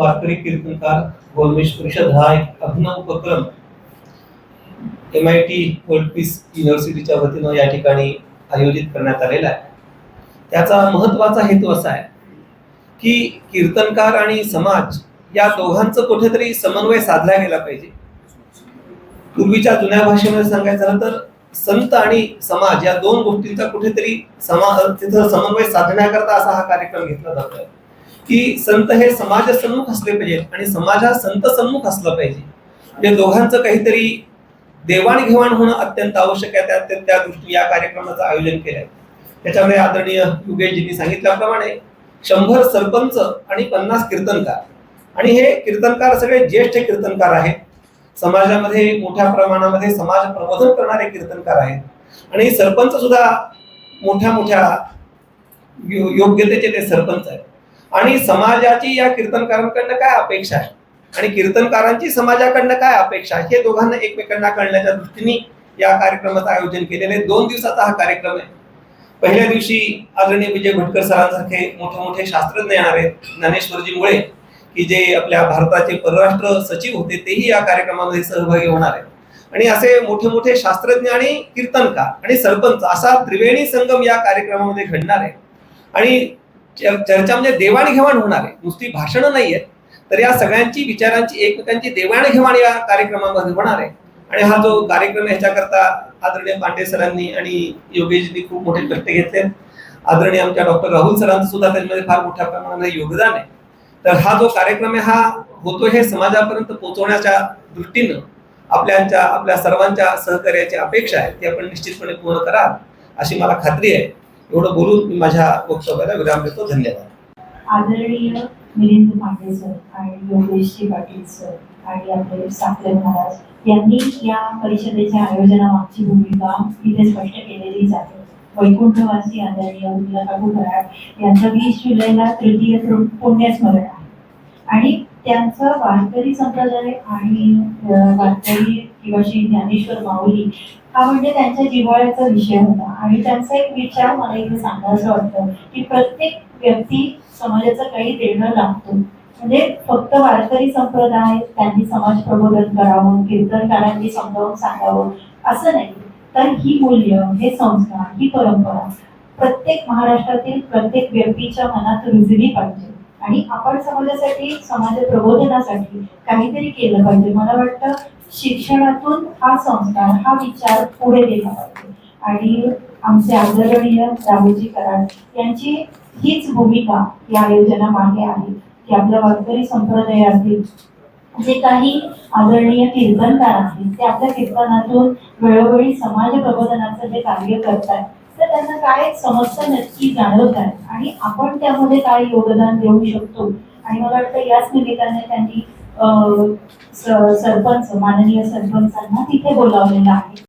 वारकरी कीर्तनकार गोलमेश परिषद हा एक अभिनव उपक्रम M I T world peace युनिव्हर्सिटीच्या वतीनं या ठिकाणी आयोजित करण्यात आलेला आहे. त्याचा महत्त्वाचा हेतू असा आहे की कीर्तनकार आणि समाज या दोघांचं कुठेतरी समन्वय साधला गेला पाहिजे. पूर्वीच्या जुन्या भाषेमध्ये सांगायचं झालं तर संत आणि समाज या दोन गोष्टींचा कुठेतरी समा तिथं समन्वय साधण्याकरता असा हा कार्यक्रम घेतला जातोय. की संत हे समाज सन्मुख असले पाहिजेत आणि समाज हा संत सन्मुख असला पाहिजे. म्हणजे दोघांचं काहीतरी देवाणघेवाण होणं अत्यंत आवश्यक आहे. त्या त्या- त्या दृष्टीने या कार्यक्रमाचं आयोजन केलंय. त्याच्यामध्ये आदरणीय युगेशजींनी सांगितल्याप्रमाणे शंभर सरपंच आणि पन्नास कीर्तनकार. आणि हे कीर्तनकार सगळे ज्येष्ठ कीर्तनकार आहेत. समाजामध्ये मोठ्या प्रमाणामध्ये समाज प्रबोधन करणारे कीर्तनकार आहेत. आणि सरपंच सुद्धा मोठ्या मोठ्या योग्यतेचे ते सरपंच आहेत. आणि समाजाची या कीर्तनकारांकडनं काय अपेक्षा आहे? आणि कीर्तनकारांची समाजाकडनं काय अपेक्षा आहे? हे दोघांना एकमेकांना कळण्याच्या दृष्टीने या कार्यक्रमाचं आयोजन केलेलं आहे. दोन दिवसाचा हा कार्यक्रम आहे. पहिल्या दिवशी आदरणीय विजय भटकर सरांसारखे मोठे मोठे शास्त्रज्ञ येणार आहेत ज्ञानेश्वरजी मुळे की जे आपल्या भारताचे परराष्ट्र सचिव होते तेही या कार्यक्रमामध्ये सहभागी होणार आहेत. आणि असे मोठे मोठे शास्त्रज्ञ आणि कीर्तनकार आणि सरपंच असा त्रिवेणी संगम या कार्यक्रमामध्ये घडणार आहे. आणि चर्चा म्हणजे देवाणघेवाण होणार आहे. नुसती भाषणं नाही आहेत तर या सगळ्यांची विचारांची एकमेकांची देवाणघेवाण या कार्यक्रमामध्ये होणार आहे. आणि हा जो कार्यक्रम ह्याच्याकरता आदरणीय पांडे सरांनी आणि योगेशनी खूप मोठे कष्ट घेतले. आदरणीय आमच्या डॉक्टर राहुल सरांचं सुद्धा त्याच्यामध्ये फार मोठ्या प्रमाणामध्ये योगदान आहे. तर हा जो कार्यक्रम आहे हा होतो हे समाजापर्यंत पोहोचवण्याच्या दृष्टीनं आपल्यांच्या आपल्या सर्वांच्या सहकार्याची अपेक्षा आहे ती आपण निश्चितपणे पूर्ण कराल अशी मला खात्री आहे. एवढं बोलून मी माझ्या वक्तव्याला विराम देतो. धन्यवाद. आदरणीय मिलिंद पांडे सर आणि योगेशजी पाटील सर आणि आपले साखरे महाराज यांनी या परिषदेच्या आयोजनामागची भूमिका इथे स्पष्ट केलेली आहे वैकुंठवासी आदरणीय उर्मिला काकू कराड यांचं वीस जुलैला तृतीय पुण्यस्मरण आहे. आणि त्यांचं वारकरी संप्रदाय आणि वारकरी किंवा श्री ज्ञानेश्वर माऊली हा म्हणजे त्यांच्या जिव्हाळ्याचा विषय होता. आणि त्यांचा एक विचार मला इथे सांगायचं वाटतं की प्रत्येक व्यक्ती समाजाचं काही देणं लागतो म्हणजे फक्त वारकरी संप्रदाय त्यांनी समाज प्रबोधन करावं कीर्तनकारांनी समजावून सांगावं असं नाही. तर ही मूल्य हे संस्कार ही परंपरा प्रत्येक महाराष्ट्रातील प्रत्येक व्यक्तीच्या मनात रुजली पाहिजे. आणि आपण समाजासाठी समाज प्रबोधनासाठी काहीतरी केलं पाहिजे. मला वाटतं शिक्षणातून हा संस्कार हा विचार पुढे गेला पाहिजे. आणि आमचे आदरणीय राहुलजी कराड यांची हीच भूमिका या आयोजनामागे आहे. की आपल्या वारकरी संप्रदायातील जे काही आदरणीय कीर्तनकार आहेत ते आपल्या कीर्तनातून वेळोवेळी समाज प्रबोधनाचं जे कार्य करतात तर त्यांना काय समस्या नक्की जाणवत आहेत? आणि आपण त्यामध्ये काय योगदान देऊ शकतो? आणि मला वाटतं याच निमित्ताने त्यांनी सरपंच माननीय सरपंचांना तिथे बोलावलेलं आहे.